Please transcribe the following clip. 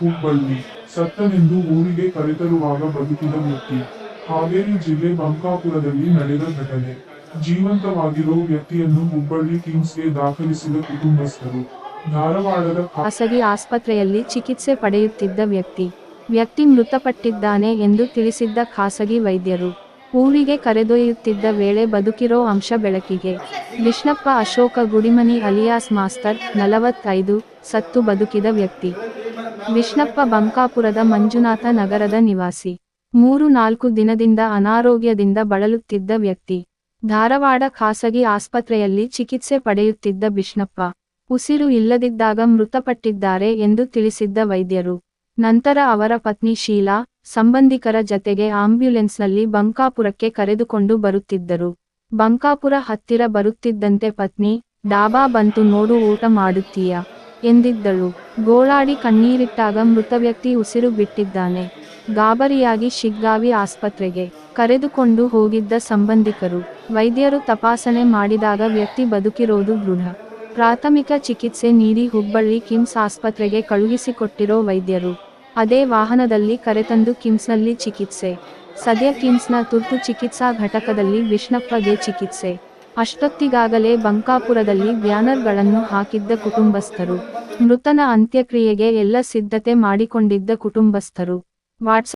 ಹುಬ್ಬಳ್ಳಿ ಸತ್ತನೆಂದು ಊರಿಗೆ ಕರೆತರುವಾಗ ಬದುಕಿದ ವ್ಯಕ್ತಿ ಹಾವೇರಿ ಜಿಲ್ಲೆ ಬಂಕಾಪುರದಲ್ಲಿ ನಡೆದ ಘಟನೆ. ಜೀವಂತವಾಗಿರೋ ವ್ಯಕ್ತಿಯನ್ನು ಹುಬ್ಬಳ್ಳಿ ಕಿಮ್ಸ್ಗೆ ದಾಖಲಿಸಿದ ಕುಟುಂಬಸ್ಥರು. ಧಾರವಾಡದ ಖಾಸಗಿ ಆಸ್ಪತ್ರೆಯಲ್ಲಿ ಚಿಕಿತ್ಸೆ ಪಡೆಯುತ್ತಿದ್ದ ವ್ಯಕ್ತಿ. ವ್ಯಕ್ತಿ ಮೃತಪಟ್ಟಿದ್ದಾನೆ ಎಂದು ತಿಳಿಸಿದ್ದ ಖಾಸಗಿ ವೈದ್ಯರು. ಊರಿಗೆ ಕರೆದೊಯ್ಯುತ್ತಿದ್ದ ವೇಳೆ ಬದುಕಿರೋ ಅಂಶ ಬೆಳಕಿಗೆ. ವಿಷ್ಣಪ್ಪ ಅಶೋಕ ಗುಡಿಮನಿ ಅಲಿಯಾಸ್ ಮಾಸ್ತರ್ ನಲವತ್ತೈದು, ಸತ್ತು ಬದುಕಿದ ವ್ಯಕ್ತಿ. ವಿಷ್ಣಪ್ಪ ಬಂಕಾಪುರದ ಮಂಜುನಾಥ ನಗರದ ನಿವಾಸಿ. ಮೂರು ನಾಲ್ಕು ದಿನದಿಂದ ಅನಾರೋಗ್ಯದಿಂದ ಬಳಲುತ್ತಿದ್ದ ವ್ಯಕ್ತಿ. ಧಾರವಾಡ ಖಾಸಗಿ ಆಸ್ಪತ್ರೆಯಲ್ಲಿ ಚಿಕಿತ್ಸೆ ಪಡೆಯುತ್ತಿದ್ದ ಬಿಷ್ಣಪ್ಪ ಉಸಿರು ಇಲ್ಲದಿದ್ದಾಗ ಮೃತಪಟ್ಟಿದ್ದಾರೆ ಎಂದು ತಿಳಿಸಿದ್ದ ವೈದ್ಯರು. ನಂತರ ಅವರ ಪತ್ನಿ ಶೀಲಾ, ಸಂಬಂಧಿಕರ ಜತೆಗೆ ಆಂಬ್ಯುಲೆನ್ಸ್ನಲ್ಲಿ ಬಂಕಾಪುರಕ್ಕೆ ಕರೆದುಕೊಂಡು ಬರುತ್ತಿದ್ದರು. ಬಂಕಾಪುರ ಹತ್ತಿರ ಬರುತ್ತಿದ್ದಂತೆ ಪತ್ನಿ, ಡಾಬಾ ಬಂತು ನೋಡು ಊಟ ಮಾಡುತ್ತೀಯಾ? ಎಂದಿದ್ದಳು. ಗೋಳಾಡಿ ಕಣ್ಣೀರಿಟ್ಟಾಗ ಮೃತ ವ್ಯಕ್ತಿ ಉಸಿರು ಬಿಟ್ಟಿದ್ದಾನೆ. ಗಾಬರಿಯಾಗಿ ಶಿಗ್ಗಾವಿ ಆಸ್ಪತ್ರೆಗೆ ಕರೆದುಕೊಂಡು ಹೋಗಿದ್ದ ಸಂಬಂಧಿಕರು, ವೈದ್ಯರು ತಪಾಸಣೆ ಮಾಡಿದಾಗ ವ್ಯಕ್ತಿ ಬದುಕಿರೋದು ದೃಢ. ಪ್ರಾಥಮಿಕ ಚಿಕಿತ್ಸೆ ನೀಡಿ ಹುಬ್ಬಳ್ಳಿ ಕಿಮ್ಸ್ ಆಸ್ಪತ್ರೆಗೆ ಕಳುಹಿಸಿಕೊಟ್ಟಿರೋ ವೈದ್ಯರು, ಅದೇ ವಾಹನದಲ್ಲಿ ಕರೆತಂದು ಕಿಮ್ಸ್ನಲ್ಲಿ ಚಿಕಿತ್ಸೆ. ಸದ್ಯ ಕಿಮ್ಸ್ನ ತುರ್ತು ಚಿಕಿತ್ಸಾ ಘಟಕದಲ್ಲಿ ವಿಷ್ಣಪ್ಪಗೆ ಚಿಕಿತ್ಸೆ. ಅಷ್ಟೊತ್ತಿಗಾಗಲೇ ಬಂಕಾಪುರದಲ್ಲಿ ಬ್ಯಾನರ್ಗಳನ್ನು ಹಾಕಿದ್ದ ಕುಟುಂಬಸ್ಥರು. ಮೃತನ ಅಂತ್ಯಕ್ರಿಯೆಗೆ ಎಲ್ಲ ಸಿದ್ಧತೆ ಮಾಡಿಕೊಂಡಿದ್ದ ಕುಟುಂಬಸ್ಥರು. ವಾಟ್ಸ್